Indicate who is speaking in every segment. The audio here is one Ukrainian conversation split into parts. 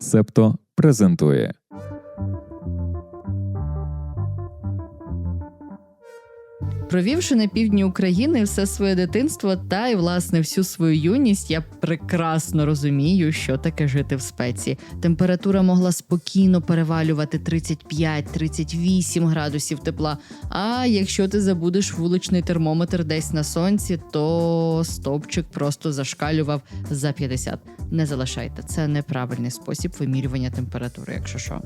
Speaker 1: Септо презентує.
Speaker 2: Провівши на півдні України все своє дитинство та й власне всю свою юність, я прекрасно розумію, що таке жити в спеці. Температура могла спокійно перевалювати 35-38 градусів тепла. А якщо ти забудеш вуличний термометр десь на сонці, то стовпчик просто зашкалював за 50. Не залишайте, це неправильний спосіб вимірювання температури, якщо що.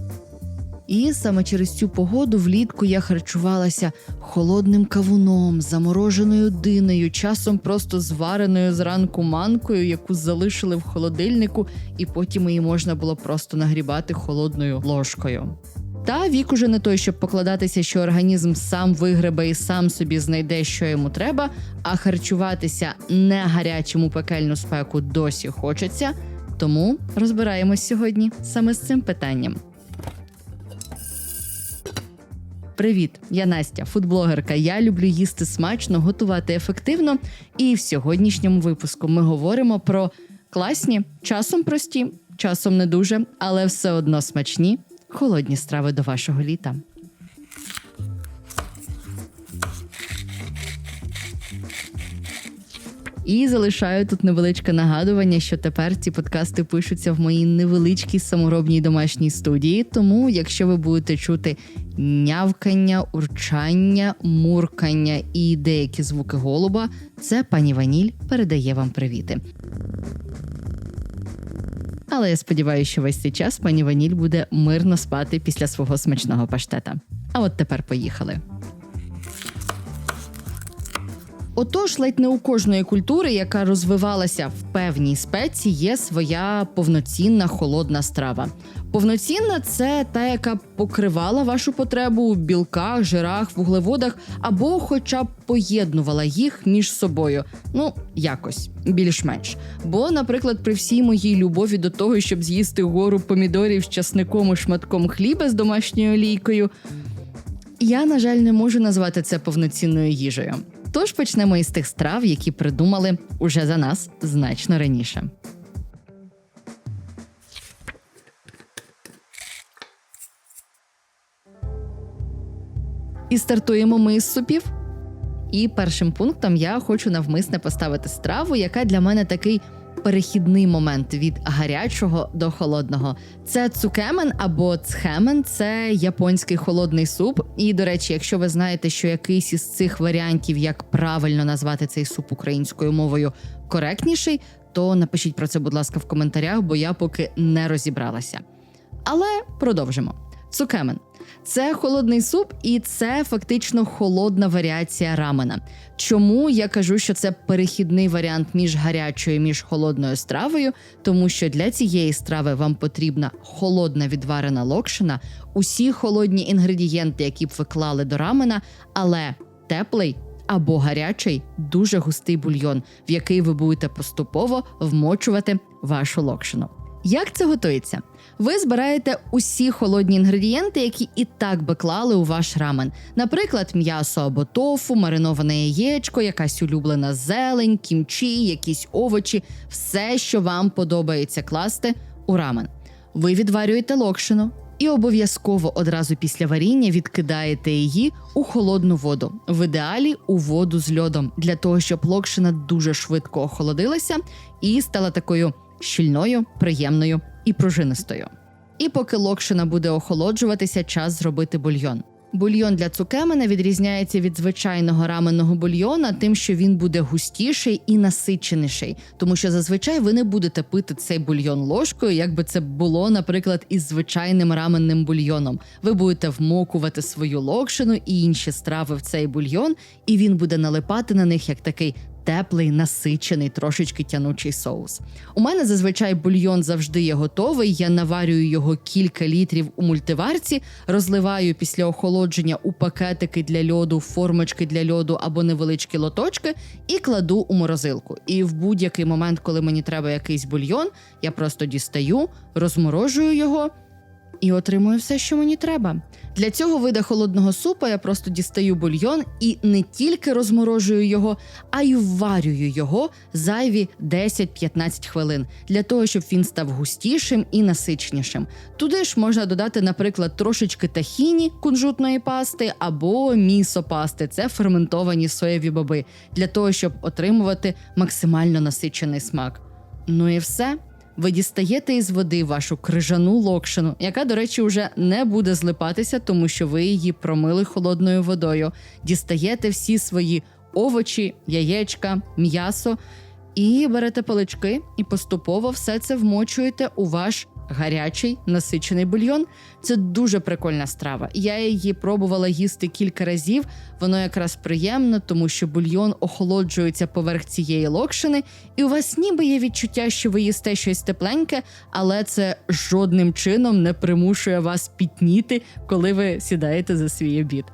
Speaker 2: І саме через цю погоду влітку я харчувалася холодним кавуном, замороженою динею, часом просто звареною зранку манкою, яку залишили в холодильнику, і потім її можна було просто нагрібати холодною ложкою. Та вік уже не той, щоб покладатися, що організм сам вигребе і сам собі знайде, що йому треба, а харчуватися не гарячому пекельну спеку досі хочеться. Тому розбираємось сьогодні саме з цим питанням. Привіт, я Настя, фудблогерка. Я люблю їсти смачно, готувати ефективно. І в сьогоднішньому випуску ми говоримо про класні, часом прості, часом не дуже, але все одно смачні холодні страви до вашого літа. І залишаю тут невеличке нагадування, що тепер ці подкасти пишуться в моїй невеличкій саморобній домашній студії. Тому, якщо ви будете чути нявкання, урчання, муркання і деякі звуки голуба, це пані Ваніль передає вам привіти. Але я сподіваюся, що весь цей час пані Ваніль буде мирно спати після свого смачного паштета. А от тепер поїхали. Отож, ледь не у кожної культури, яка розвивалася в певній спеці, є своя повноцінна холодна страва. Повноцінна це та, яка покривала вашу потребу у білках, жирах, вуглеводах або, хоча б поєднувала їх між собою. Ну, якось більш-менш. Бо, наприклад, при всій моїй любові до того, щоб з'їсти гору помідорів з часником і шматком хліба з домашньою олійкою, я, на жаль, не можу назвати це повноцінною їжею. Тож почнемо із тих страв, які придумали уже за нас значно раніше. І стартуємо ми із супів. І першим пунктом я хочу навмисне поставити страву, яка для мене такий перехідний момент від гарячого до холодного. Це цукемен або цхемен, це японський холодний суп. І, до речі, якщо ви знаєте, що якийсь із цих варіантів, як правильно назвати цей суп українською мовою, коректніший, то напишіть про це, будь ласка, в коментарях, бо я поки не розібралася. Але продовжимо. Цукемен це холодний суп, і це фактично холодна варіація рамена. Чому я кажу, що це перехідний варіант між гарячою і між холодною стравою? Тому що для цієї страви вам потрібна холодна відварена локшина, усі холодні інгредієнти, які б ви клали до рамена, але теплий. Або гарячий, дуже густий бульйон, в який ви будете поступово вмочувати вашу локшину. Як це готується? Ви збираєте усі холодні інгредієнти, які і так би клали у ваш рамен. Наприклад, м'ясо або тофу, мариноване яєчко, якась улюблена зелень, кімчі, якісь овочі, все, що вам подобається класти у рамен. Ви відварюєте локшину. І обов'язково одразу після варіння відкидаєте її у холодну воду, в ідеалі у воду з льодом, для того, щоб локшина дуже швидко охолодилася і стала такою щільною, приємною і пружинистою. І поки локшина буде охолоджуватися, час зробити бульйон. Бульйон для цукемена відрізняється від звичайного раменного бульйона, тим, що він буде густіший і насиченіший, тому що зазвичай ви не будете пити цей бульйон ложкою, як би це було, наприклад, із звичайним раменним бульйоном. Ви будете вмокувати свою локшину і інші страви в цей бульйон, і він буде налипати на них як такий теплий, насичений, трошечки тянучий соус. У мене зазвичай бульйон завжди є готовий. Я наварюю його кілька літрів у мультиварці, розливаю після охолодження у пакетики для льоду, формочки для льоду або невеличкі лоточки, і кладу у морозилку. І в будь-який момент, коли мені треба якийсь бульйон, я просто дістаю, розморожую його. і отримую все, що мені треба. Для цього вида холодного супа я просто дістаю бульйон і не тільки розморожую його, а й вварюю його зайві 10-15 хвилин для того, щоб він став густішим і насичнішим. Туди ж можна додати, наприклад, трошечки тахіні кунжутної пасти або місопасти це ферментовані соєві боби, для того, щоб отримувати максимально насичений смак. Ну і все. Ви дістаєте із води вашу крижану локшину, яка, до речі, вже не буде злипатися, тому що ви її промили холодною водою. Дістаєте всі свої овочі, яєчка, м'ясо і берете палички і поступово все це вмочуєте у ваш гарячий насичений бульйон. Це дуже прикольна страва. Я її пробувала їсти кілька разів. Воно якраз приємно, тому що бульйон охолоджується поверх цієї локшини, і у вас ніби є відчуття, що ви їсте щось тепленьке, але це жодним чином не примушує вас пітніти, коли ви сідаєте за свій обід.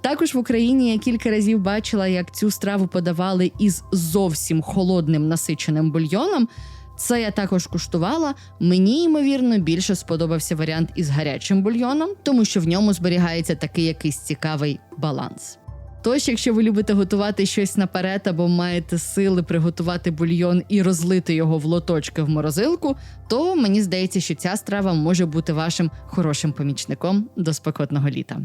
Speaker 2: Також в Україні я кілька разів бачила, як цю страву подавали із зовсім холодним насиченим бульйоном. Це я також куштувала. Мені ймовірно більше сподобався варіант із гарячим бульйоном, тому що в ньому зберігається такий якийсь цікавий баланс. Тож, якщо ви любите готувати щось наперед або маєте сили приготувати бульйон і розлити його в лоточки в морозилку, то мені здається, що ця страва може бути вашим хорошим помічником до спекотного літа.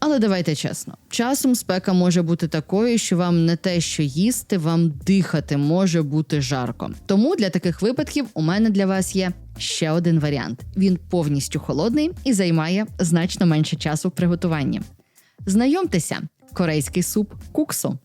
Speaker 2: Але давайте чесно, часом спека може бути такою, що вам не те, що їсти, вам дихати може бути жарко. Тому для таких випадків у мене для вас є ще один варіант: він повністю холодний і займає значно менше часу в приготуванні. Знайомтеся, корейський суп куксу.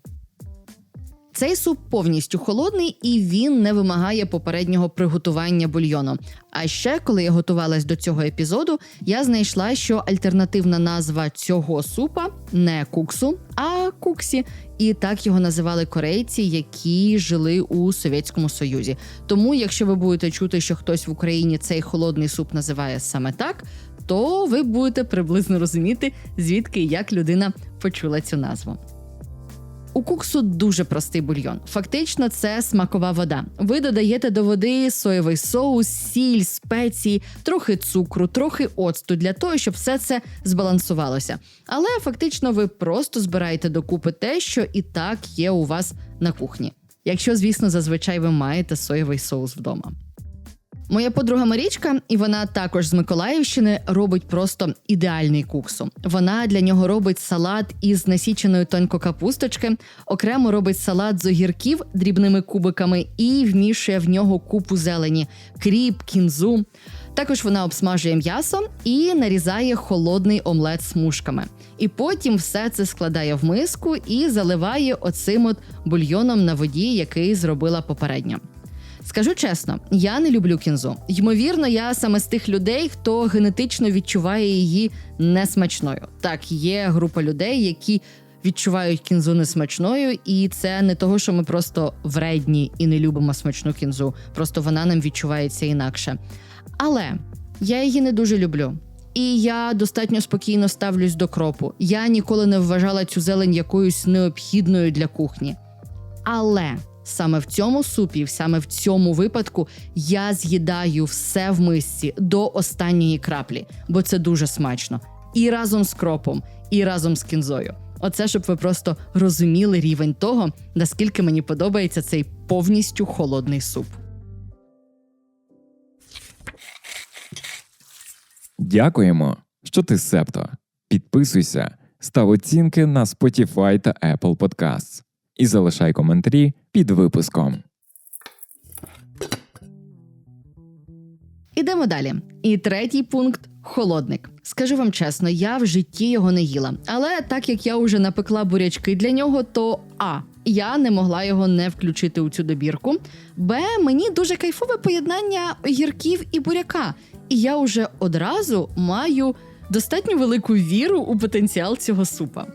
Speaker 2: Цей суп повністю холодний і він не вимагає попереднього приготування бульйону. А ще, коли я готувалась до цього епізоду, я знайшла, що альтернативна назва цього супа не куксу, а куксі. І так його називали корейці, які жили у Совєтському Союзі. Тому, якщо ви будете чути, що хтось в Україні цей холодний суп називає саме так, то ви будете приблизно розуміти, звідки як людина почула цю назву. У куксу дуже простий бульйон. Фактично, це смакова вода. Ви додаєте до води соєвий соус, сіль, спеції, трохи цукру, трохи оцту для того, щоб все це збалансувалося. Але фактично ви просто збираєте докупи те, що і так є у вас на кухні. Якщо, звісно, зазвичай ви маєте соєвий соус вдома. Моя подруга Марічка, і вона також з Миколаївщини робить просто ідеальний куксу. Вона для нього робить салат із насіченої тонько капусточки, окремо робить салат з огірків дрібними кубиками і вмішує в нього купу зелені, кріп, кінзу. Також вона обсмажує м'ясо і нарізає холодний омлет смужками. І потім все це складає в миску і заливає оцим от бульйоном на воді, який зробила попередньо. Скажу чесно, я не люблю кінзу. Ймовірно, я саме з тих людей, хто генетично відчуває її несмачною. Так, є група людей, які відчувають кінзу несмачною, і це не того, що ми просто вредні і не любимо смачну кінзу. Просто вона нам відчувається інакше. Але я її не дуже люблю. І я достатньо спокійно ставлюсь до кропу. Я ніколи не вважала цю зелень якоюсь необхідною для кухні. Але Саме в цьому супі, саме в цьому випадку, я з'їдаю все в мисці до останньої краплі, бо це дуже смачно. І разом з кропом, і разом з кінзою. Оце щоб ви просто розуміли рівень того, наскільки мені подобається цей повністю холодний суп.
Speaker 1: Дякуємо, що ти септо. Підписуйся, став оцінки на Spotify та Apple Podcasts і залишай коментарі під випуском.
Speaker 2: Ідемо далі. І третій пункт холодник. Скажу вам чесно, я в житті його не їла. Але так як я вже напекла бурячки для нього, то а. Я не могла його не включити у цю добірку. Б. Мені дуже кайфове поєднання огірків і буряка. І я вже одразу маю достатньо велику віру у потенціал цього супа.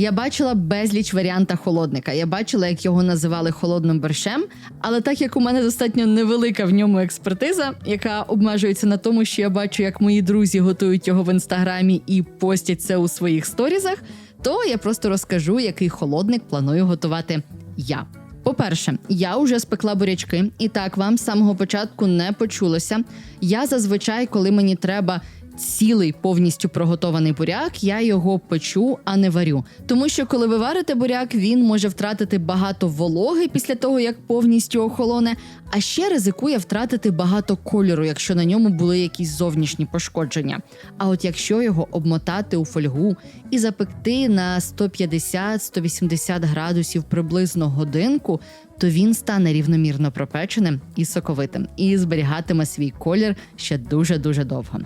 Speaker 2: Я бачила безліч варіанта холодника. Я бачила, як його називали холодним борщем. Але так як у мене достатньо невелика в ньому експертиза, яка обмежується на тому, що я бачу, як мої друзі готують його в інстаграмі і постять це у своїх сторізах, то я просто розкажу, який холодник планую готувати я. По-перше, я вже спекла бурячки, і так вам з самого початку не почулося. Я зазвичай, коли мені треба цілий повністю проготований буряк, я його печу, а не варю. Тому що коли ви варите буряк, він може втратити багато вологи після того, як повністю охолоне, а ще ризикує втратити багато кольору, якщо на ньому були якісь зовнішні пошкодження. А от якщо його обмотати у фольгу і запекти на 150-180 градусів приблизно годинку, то він стане рівномірно пропеченим і соковитим і зберігатиме свій колір ще дуже дуже довго.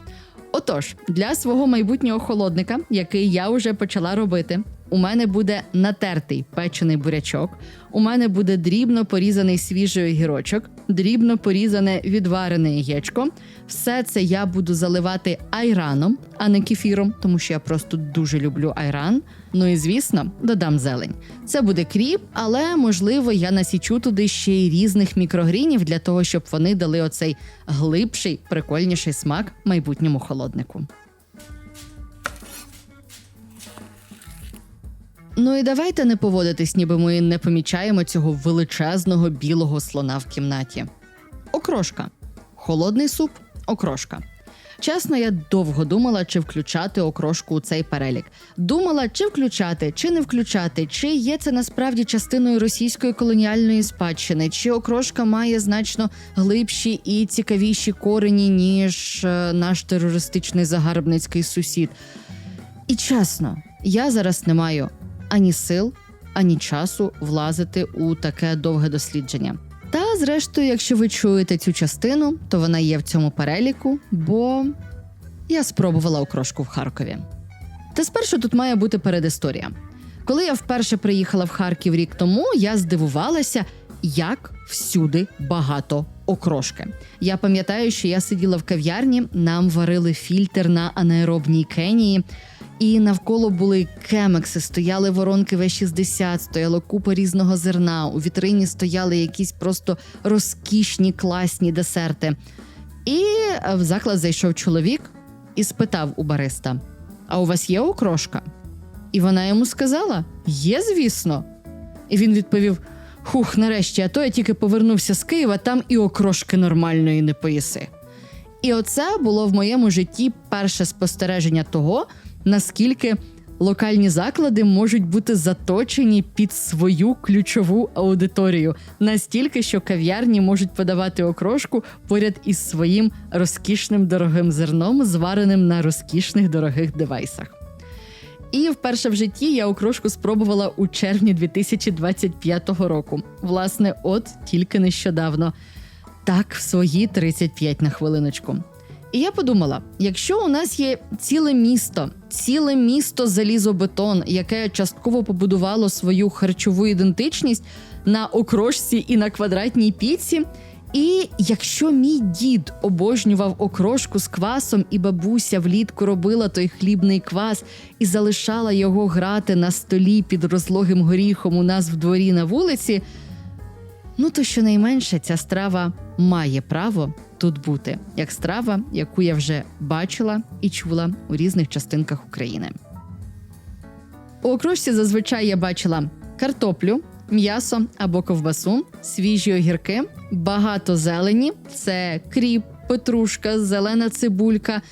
Speaker 2: Отож, для свого майбутнього холодника, який я вже почала робити, у мене буде натертий печений бурячок, у мене буде дрібно порізаний свіжий огірочок, дрібно порізане відварене яєчко. Все це я буду заливати айраном, а не кефіром, тому що я просто дуже люблю айран. Ну і звісно, додам зелень. Це буде кріп, але можливо я насічу туди ще й різних мікрогрінів для того, щоб вони дали оцей глибший, прикольніший смак майбутньому холоднику. Ну і давайте не поводитись, ніби ми не помічаємо цього величезного білого слона в кімнаті. Окрошка. Холодний суп окрошка. Чесно, я довго думала, чи включати окрошку у цей перелік. Думала, чи включати, чи не включати, чи є це насправді частиною російської колоніальної спадщини, чи окрошка має значно глибші і цікавіші корені, ніж е, наш терористичний загарбницький сусід. І чесно, я зараз не маю ані сил, ані часу влазити у таке довге дослідження. Та, зрештою, якщо ви чуєте цю частину, то вона є в цьому переліку, бо я спробувала окрошку в Харкові. Та спершу тут має бути передісторія. Коли я вперше приїхала в Харків рік тому, я здивувалася, як всюди багато окрошки. Я пам'ятаю, що я сиділа в кав'ярні, нам варили фільтр на анаеробній Кенії. І навколо були кемекси, стояли воронки В-60, стояло купа різного зерна. У вітрині стояли якісь просто розкішні класні десерти. І в заклад зайшов чоловік і спитав у бариста: А у вас є окрошка? І вона йому сказала: Є, звісно. І він відповів: Хух, нарешті, а то я тільки повернувся з Києва, там і окрошки нормальної не поїси. І оце було в моєму житті перше спостереження того, наскільки локальні заклади можуть бути заточені під свою ключову аудиторію, настільки, що кав'ярні можуть подавати окрошку поряд із своїм розкішним дорогим зерном, звареним на розкішних дорогих девайсах. І вперше в житті я окрошку спробувала у червні 2025 року. Власне, от тільки нещодавно. Так, в свої 35 на хвилиночку. І я подумала: якщо у нас є ціле місто, ціле місто залізобетон, яке частково побудувало свою харчову ідентичність на окрошці і на квадратній піці. І якщо мій дід обожнював окрошку з квасом, і бабуся влітку робила той хлібний квас і залишала його грати на столі під розлогим горіхом у нас в дворі на вулиці, ну то щонайменше ця страва має право тут бути, як страва, яку я вже бачила і чула у різних частинках України. У окрошці зазвичай я бачила картоплю, м'ясо або ковбасу, свіжі огірки, багато зелені це кріп, петрушка, зелена цибулька.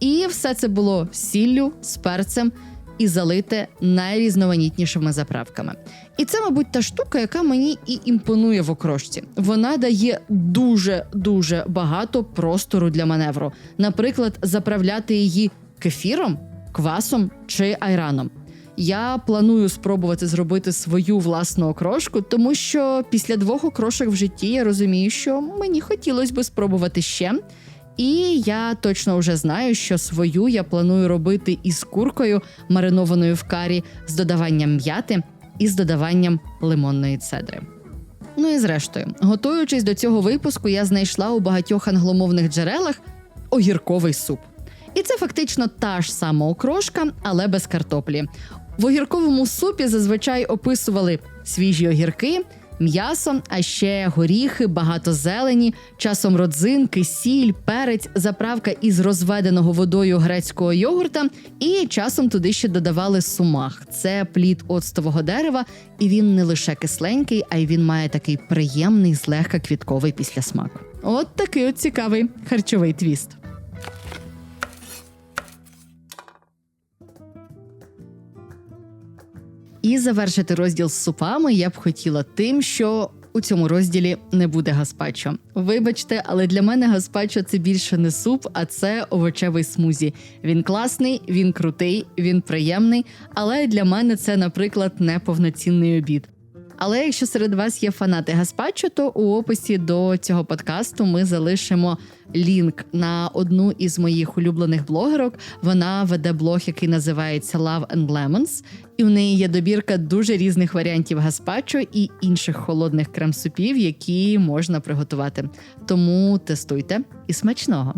Speaker 2: І все це було сіллю, з перцем і залите найрізноманітнішими заправками. І це, мабуть, та штука, яка мені і імпонує в окрошці. Вона дає дуже дуже багато простору для маневру. Наприклад, заправляти її кефіром, квасом чи айраном. Я планую спробувати зробити свою власну окрошку, тому що після двох окрошок в житті я розумію, що мені хотілося би спробувати ще. І я точно вже знаю, що свою я планую робити із куркою, маринованою в карі, з додаванням м'яти і з додаванням лимонної цедри. Ну і зрештою, готуючись до цього випуску, я знайшла у багатьох англомовних джерелах огірковий суп. І це фактично та ж сама окрошка, але без картоплі. В огірковому супі зазвичай описували свіжі огірки, М'ясо, а ще горіхи, багато зелені, часом родзинки, сіль, перець, заправка із розведеного водою грецького йогурта, і часом туди ще додавали сумах. Це плід оцтового дерева, і він не лише кисленький, а й він має такий приємний, злегка квітковий післясмак. От такий от цікавий харчовий твіст. І завершити розділ з супами я б хотіла тим, що у цьому розділі не буде гаспачо. Вибачте, але для мене гаспачо це більше не суп, а це овочевий смузі. Він класний, він крутий, він приємний. Але для мене це, наприклад, не повноцінний обід. Але якщо серед вас є фанати Гаспачо, то у описі до цього подкасту ми залишимо лінк на одну із моїх улюблених блогерок. Вона веде блог, який називається Love and Lemons, і в неї є добірка дуже різних варіантів гаспачо і інших холодних крем-супів, які можна приготувати. Тому тестуйте і смачного!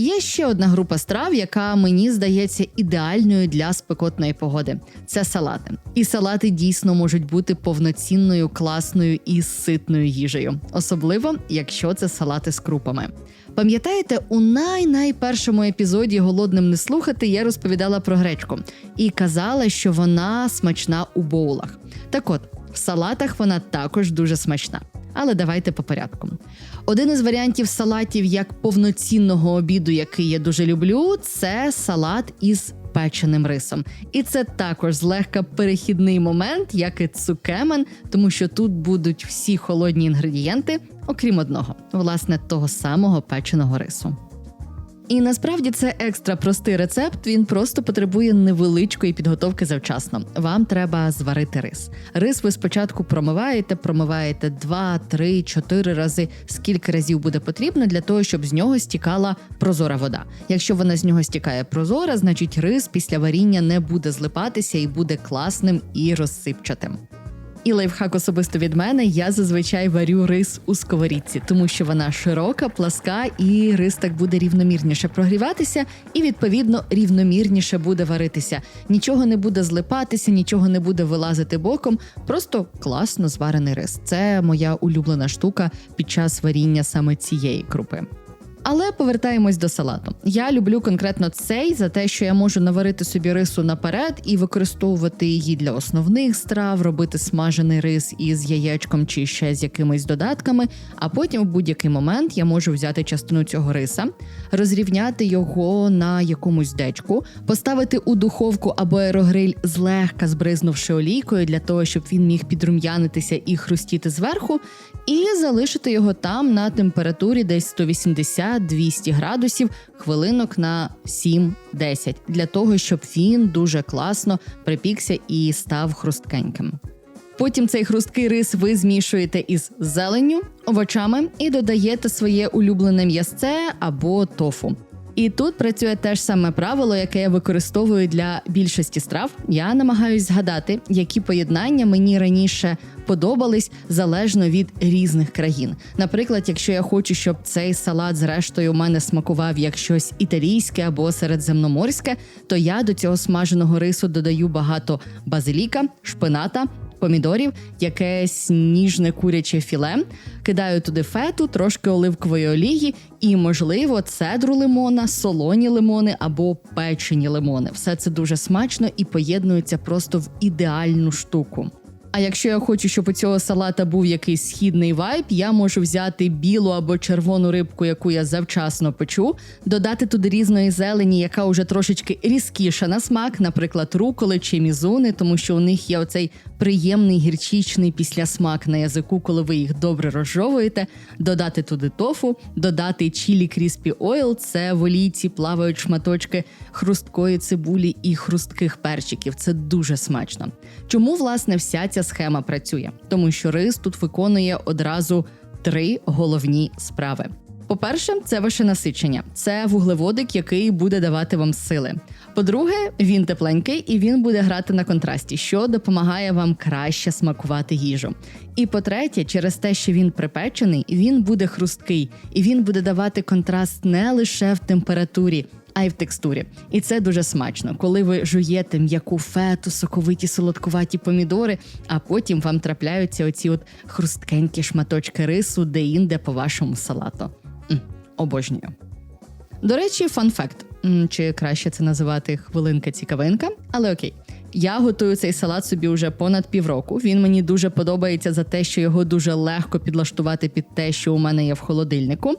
Speaker 2: Є ще одна група страв, яка мені здається ідеальною для спекотної погоди. Це салати. І салати дійсно можуть бути повноцінною, класною і ситною їжею, особливо якщо це салати з крупами. Пам'ятаєте, у най-найпершому епізоді Голодним не слухати я розповідала про гречку і казала, що вона смачна у боулах. Так от, в салатах вона також дуже смачна. Але давайте по порядку. Один із варіантів салатів як повноцінного обіду, який я дуже люблю, це салат із печеним рисом. І це також злегка перехідний момент, як і цукемен, тому що тут будуть всі холодні інгредієнти, окрім одного, власне, того самого печеного рису. І насправді це екстра простий рецепт. Він просто потребує невеличкої підготовки завчасно. Вам треба зварити рис. Рис ви спочатку промиваєте, промиваєте 2, 3, 4 рази, скільки разів буде потрібно для того, щоб з нього стікала прозора вода. Якщо вона з нього стікає прозора, значить рис після варіння не буде злипатися і буде класним і розсипчатим. І лайфхак особисто від мене я зазвичай варю рис у сковорідці, тому що вона широка, пласка, і рис так буде рівномірніше прогріватися, і відповідно рівномірніше буде варитися. Нічого не буде злипатися, нічого не буде вилазити боком. Просто класно зварений рис. Це моя улюблена штука під час варіння саме цієї крупи. Але повертаємось до салату. Я люблю конкретно цей за те, що я можу наварити собі рису наперед і використовувати її для основних страв, робити смажений рис із яєчком чи ще з якимись додатками. А потім в будь-який момент я можу взяти частину цього риса, розрівняти його на якомусь дечку, поставити у духовку або аерогриль, злегка збризнувши олійкою для того, щоб він міг підрум'янитися і хрустіти зверху, і залишити його там на температурі десь 180-200 градусів хвилинок на 7-10, для того, щоб він дуже класно припікся і став хрусткеньким. Потім цей хрусткий рис ви змішуєте із зеленню, овочами і додаєте своє улюблене м'ясце або тофу. І тут працює те ж саме правило, яке я використовую для більшості страв. Я намагаюсь згадати, які поєднання мені раніше подобались залежно від різних країн. Наприклад, якщо я хочу, щоб цей салат, зрештою, у мене смакував як щось італійське або середземноморське, то я до цього смаженого рису додаю багато базиліка, шпината помідорів, якесь ніжне куряче філе, кидаю туди фету, трошки оливкової олії і, можливо, цедру лимона, солоні лимони або печені лимони. Все це дуже смачно і поєднується просто в ідеальну штуку. А якщо я хочу, щоб у цього салата був якийсь східний вайб, я можу взяти білу або червону рибку, яку я завчасно печу, додати туди різної зелені, яка вже трошечки різкіша на смак, наприклад, руколи чи мізуни, тому що у них є оцей приємний гірчичний післясмак на язику, коли ви їх добре розжовуєте, додати туди тофу, додати чілі кріспі ойл, це в олійці плавають шматочки хрусткої цибулі і хрустких перчиків. Це дуже смачно. Чому власне вся ця схема працює? Тому що рис тут виконує одразу три головні справи. По-перше, це ваше насичення, це вуглеводик, який буде давати вам сили. По-друге, він тепленький і він буде грати на контрасті, що допомагає вам краще смакувати їжу. І по-третє, через те, що він припечений, він буде хрусткий і він буде давати контраст не лише в температурі, а й в текстурі. І це дуже смачно, коли ви жуєте м'яку фету, соковиті солодкуваті помідори, а потім вам трапляються оці от хрусткенькі шматочки рису, де-інде по вашому салату. М, обожнюю. До речі, фан-факт. Чи краще це називати хвилинка-цікавинка, але окей. Я готую цей салат собі вже понад півроку. Він мені дуже подобається за те, що його дуже легко підлаштувати під те, що у мене є в холодильнику.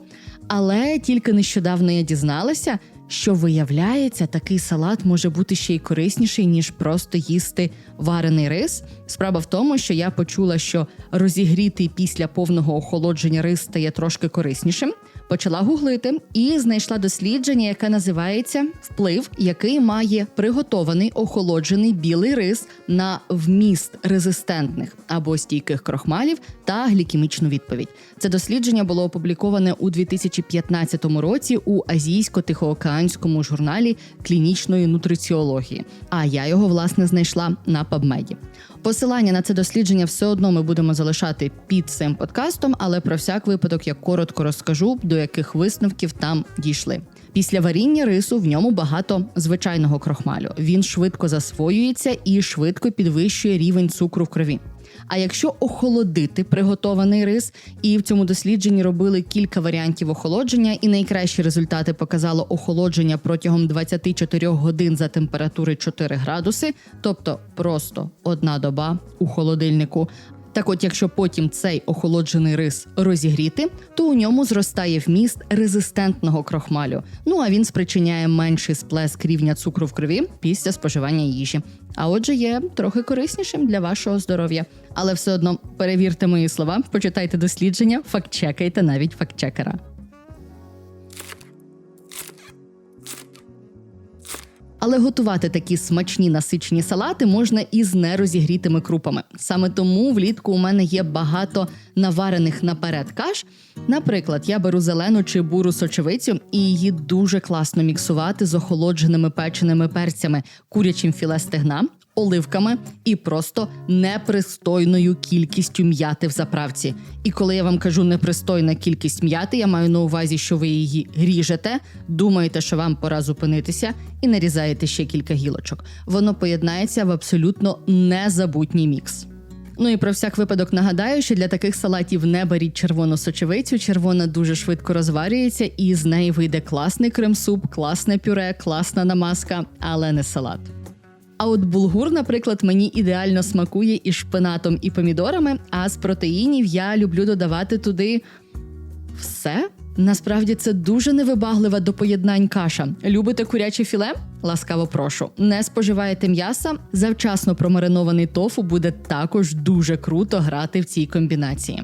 Speaker 2: Але тільки нещодавно я дізналася, що виявляється, такий салат може бути ще й корисніший, ніж просто їсти варений рис. Справа в тому, що я почула, що розігрітий після повного охолодження рис стає трошки кориснішим. Почала гуглити і знайшла дослідження, яке називається вплив, який має приготований охолоджений білий рис на вміст резистентних або стійких крохмалів та глікемічну відповідь. Це дослідження було опубліковане у 2015 році у азійсько-тихоокеанському журналі клінічної нутриціології. А я його власне знайшла на PubMed. Посилання на це дослідження все одно ми будемо залишати під цим подкастом, але про всяк випадок я коротко розкажу, до яких висновків там дійшли. Після варіння рису в ньому багато звичайного крохмалю. Він швидко засвоюється і швидко підвищує рівень цукру в крові. А якщо охолодити приготований рис, і в цьому дослідженні робили кілька варіантів охолодження, і найкращі результати показало охолодження протягом 24 годин за температури 4 градуси, тобто просто одна доба у холодильнику. Так от, якщо потім цей охолоджений рис розігріти, то у ньому зростає вміст резистентного крохмалю. Ну а він спричиняє менший сплеск рівня цукру в крові після споживання їжі. А отже, є трохи кориснішим для вашого здоров'я. Але все одно перевірте мої слова, почитайте дослідження, фактчекайте навіть фактчекера. Але готувати такі смачні насичені салати можна із нерозігрітими крупами. Саме тому влітку у мене є багато наварених наперед каш. Наприклад, я беру зелену чи буру сочевицю і її дуже класно міксувати з охолодженими печеними перцями, курячим філе стегна, оливками і просто непристойною кількістю м'яти в заправці. І коли я вам кажу непристойна кількість м'яти, я маю на увазі, що ви її ріжете, думаєте, що вам пора зупинитися, і нарізаєте ще кілька гілочок. Воно поєднається в абсолютно незабутній мікс. Ну і про всяк випадок нагадаю, що для таких салатів не беріть червону сочевицю. Червона дуже швидко розварюється, і з неї вийде класний крем-суп, класне пюре, класна намазка, але не салат. А от булгур, наприклад, мені ідеально смакує із шпинатом і помідорами. А з протеїнів я люблю додавати туди все. Насправді це дуже невибаглива до поєднань каша. Любите куряче філе? Ласкаво прошу. Не споживаєте м'яса. Завчасно промаринований тофу буде також дуже круто грати в цій комбінації.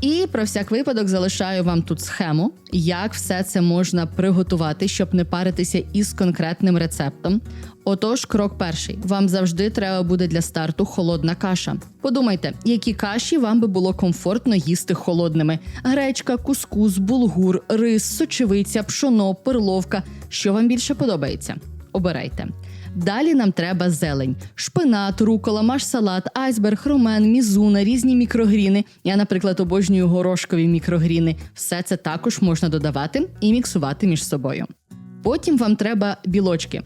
Speaker 2: І про всяк випадок залишаю вам тут схему, як все це можна приготувати, щоб не паритися із конкретним рецептом. Отож, крок перший: вам завжди треба буде для старту холодна каша. Подумайте, які каші вам би було комфортно їсти холодними: гречка, кускус, булгур, рис, сочевиця, пшоно, перловка. Що вам більше подобається? Обирайте. Далі нам треба зелень: шпинат, рукола, маш-салат, айсберг, ромен, мізуна, різні мікрогріни. Я, наприклад, обожнюю горошкові мікрогріни. Все це також можна додавати і міксувати між собою. Потім вам треба білочки.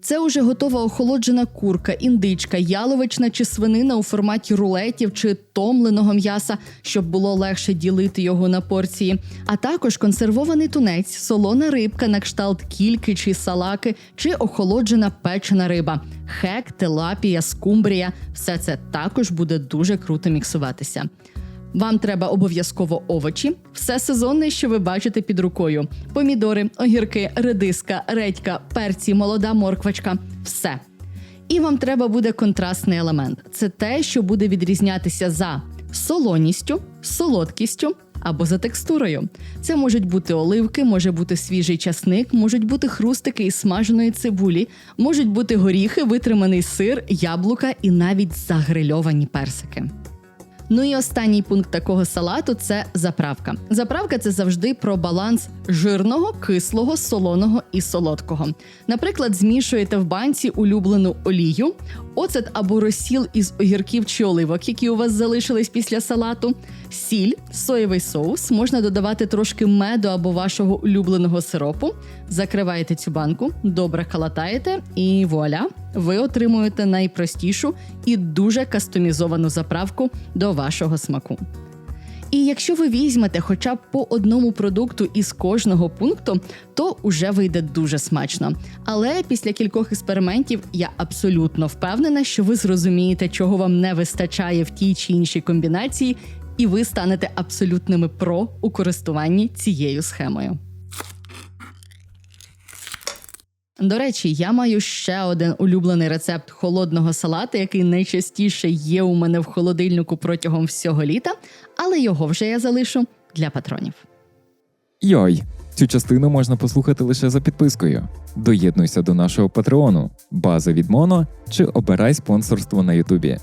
Speaker 2: Це уже готова охолоджена курка, індичка, яловична чи свинина у форматі рулетів чи томленого м'яса, щоб було легше ділити його на порції, а також консервований тунець, солона рибка на кшталт кільки чи салаки, чи охолоджена печена риба, хек, телапія, скумбрія. Все це також буде дуже круто міксуватися. Вам треба обов'язково овочі, все сезонне, що ви бачите під рукою: помідори, огірки, редиска, редька, перці, молода морквачка все. І вам треба буде контрастний елемент. Це те, що буде відрізнятися за солоністю, солодкістю або за текстурою. Це можуть бути оливки, може бути свіжий часник, можуть бути хрустики із смаженої цибулі, можуть бути горіхи, витриманий сир, яблука і навіть загрильовані персики. Ну і останній пункт такого салату це заправка. Заправка це завжди про баланс жирного, кислого, солоного і солодкого. Наприклад, змішуєте в банці улюблену олію, оцет або розсіл із огірків чи оливок, які у вас залишились після салату, сіль, соєвий соус, можна додавати трошки меду або вашого улюбленого сиропу, Закриваєте цю банку, добре калатаєте, і вуаля, ви отримуєте найпростішу і дуже кастомізовану заправку до вашого смаку. І якщо ви візьмете хоча б по одному продукту із кожного пункту, то уже вийде дуже смачно. Але після кількох експериментів я абсолютно впевнена, що ви зрозумієте, чого вам не вистачає в тій чи іншій комбінації, і ви станете абсолютними про у користуванні цією схемою. До речі, я маю ще один улюблений рецепт холодного салату, який найчастіше є у мене в холодильнику протягом всього літа, але його вже я залишу для патронів.
Speaker 1: Йой, цю частину можна послухати лише за підпискою. Доєднуйся до нашого патреону, база від Моно чи обирай спонсорство на Ютубі.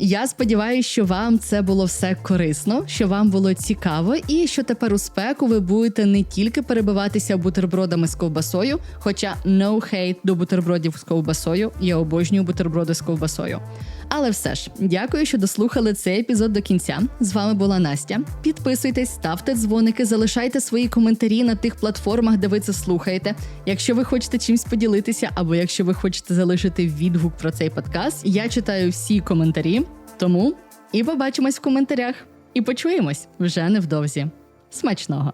Speaker 2: Я сподіваюся, що вам це було все корисно, що вам було цікаво, і що тепер у спеку ви будете не тільки перебиватися бутербродами з ковбасою, хоча no hate до бутербродів з ковбасою, я обожнюю бутерброди з ковбасою. Але все ж, дякую, що дослухали цей епізод до кінця. З вами була Настя. Підписуйтесь, ставте дзвоники, залишайте свої коментарі на тих платформах, де ви це слухаєте. Якщо ви хочете чимось поділитися, або якщо ви хочете залишити відгук про цей подкаст, я читаю всі коментарі. Тому і побачимось в коментарях. І почуємось вже невдовзі. Смачного!